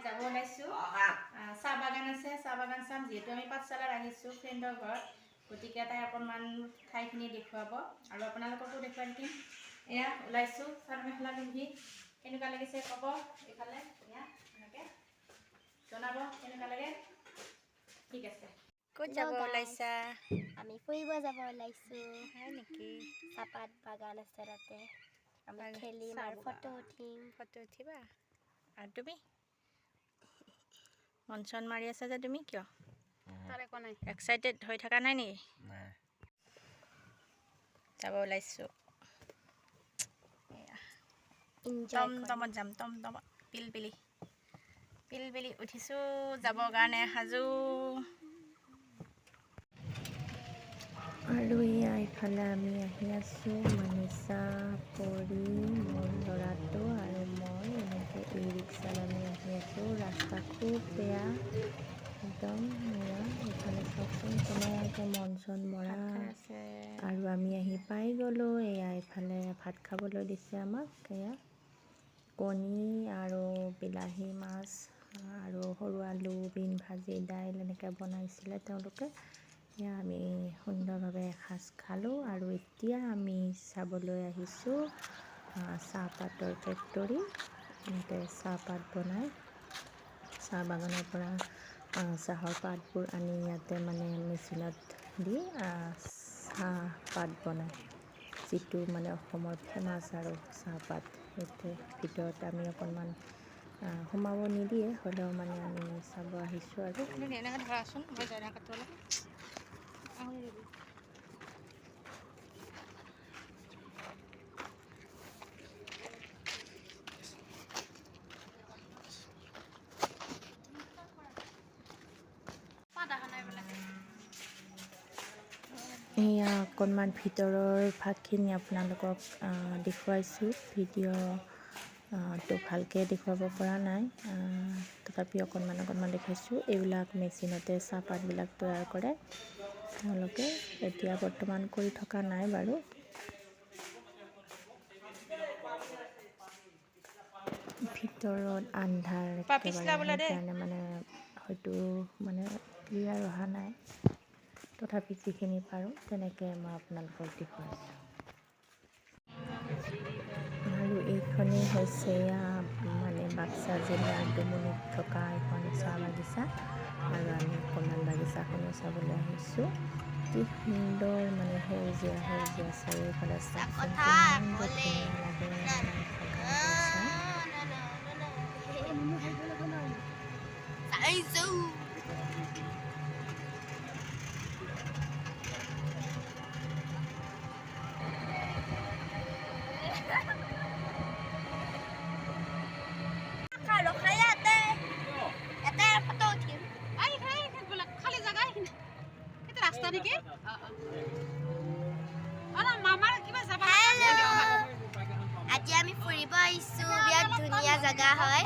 যাব ওলাইছোঁ। চাহ বাগান আছে চাহ বাগান চাম। যিহেতু আমি পাঠশালাত আহিছোঁ ফ্ৰেণ্ডৰ ঘৰত গতিকে তাই অকণমান ঠাইখিনি দেখুৱাব আৰু আপোনালোককো দেখুৱাই দিম। এয়া ওলাইছোঁ চাদৰ মেখেলা পিন্ধি। কেনেকুৱা লাগিছে ক'ব? এইফালে এয়া এনেকৈ। জনাব কেনেকুৱা লাগে? ঠিক আছে। ক'ত যাব ওলাইছা? আমি ফুৰিব যাব ওলাইছোঁ। হয় নেকি? চাহপাত বাগান আছে তাতে। আমি খেলিম আৰু ফটো উঠিম। ফটো উঠিবা। আৰু তুমি? মন চন মাৰি আছা যে তুমি? কিয়? এক্সাইটেড হৈ থকা নাই নেকি? যাব ওলাইছোঁ। টমটমত যাম টমটমত পিলপিলি। পিলপিলি উঠিছোঁ যাবৰ কাৰণে সাজু। আৰু এয়া ইফালে আমি আহি আছোঁ মনীষা পৰি মোৰ ল'ৰাটো আৰু খুব বেয়া একদম এয়া ইফালে চাওকচোন কেনেকৈ মন চন মৰা। আৰু আমি আহি পাই গ'লোঁ এয়া ইফালে ভাত খাবলৈ দিছে আমাক এয়া কণী আৰু বিলাহী মাছ আৰু সৰু আলু বিন ভাজি দাইল এনেকৈ বনাইছিলে তেওঁলোকে। এয়া আমি সুন্দৰভাৱে এসাঁজ খালোঁ আৰু এতিয়া আমি চাবলৈ আহিছোঁ আহ, চাহপাতৰ ফেক্টৰী এনেকৈ চাহপাত বনাই চাহ বাগানৰ পৰা চাহৰ পাতবোৰ আনি ইয়াতে মানে মেচিনত দি চাহপাত বনায়। যিটো মানে অসমৰ ফেমাছ আৰু চাহপাত সেইটোৱে ভিতৰত আমি অকণমান সোমাব নিদিয়ে হ'লেও মানে আমি চাব আহিছোঁ আৰু। এয়া অকণমান ভিতৰৰ ভাগখিনি আপোনালোকক দেখুৱাইছোঁ। ভিডিঅ' টো ভালকৈ দেখুৱাব পৰা নাই। তথাপি অকণমান অকণমান দেখাইছোঁ। এইবিলাক মেচিনতে চাহপাতবিলাক তৈয়াৰ কৰে। তেওঁলোকে এতিয়া বৰ্তমান কৰি থকা নাই বাৰু। ভিতৰত আন্ধাৰ পাপিছলা একেবাৰে সেইকাৰণে মানে হয়তো মানে ক্লিয়াৰ অহা নাই। তথাপি যিখিনি পাৰোঁ তেনেকৈ মই আপোনালোকক দেখুৱাইছোঁ আৰু এইখনেই হৈছে মানে বাক্সা জিলাৰ দুমুনিত থকা এখন চাহ বাগিচা। আৰু আমি অকণমান বাগিচাখনো চাবলৈ আহিছোঁ। কি সুন্দৰ মানে সেউজীয়া সেউজীয়া চাৰিওফালে কিমান ধুনীয়া লাগে সেইটো ৰাস্তা নেকি মামাৰ কিবা যাব আজি আমি ফুৰিব আহিছোঁ বিৰাট ধুনীয়া জেগা হয়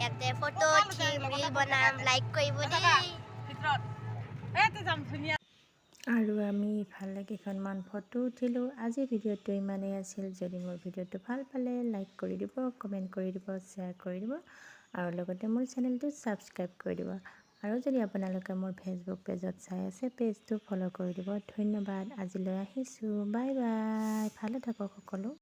ইয়াতে ফটো উঠিম ৰীল বনাম লাইক কৰিব দেই ভিতৰত এই যাম ধুনীয়া আৰু আমি ইফালে কেইখনমান ফটো উঠিলোঁ। আজি ভিডিঅ'টো ইমানেই আছিল যদি মোৰ ভিডিঅ'টো ভাল পালে লাইক কৰি দিব কমেণ্ট কৰি দিব শ্বেয়াৰ কৰি দিব আৰু লগতে মোৰ চেনেলটো ছাবস্ক্ৰাইব কৰি দিব। আৰু যদি আপোনালোকে মোৰ ফেচবুক পেজত চাই আছে পেজটো ফ'ল' কৰি দিব। ধন্যবাদ। আজিলৈ আহিছোঁ। বাই বাই ভালে থাকক সকলো।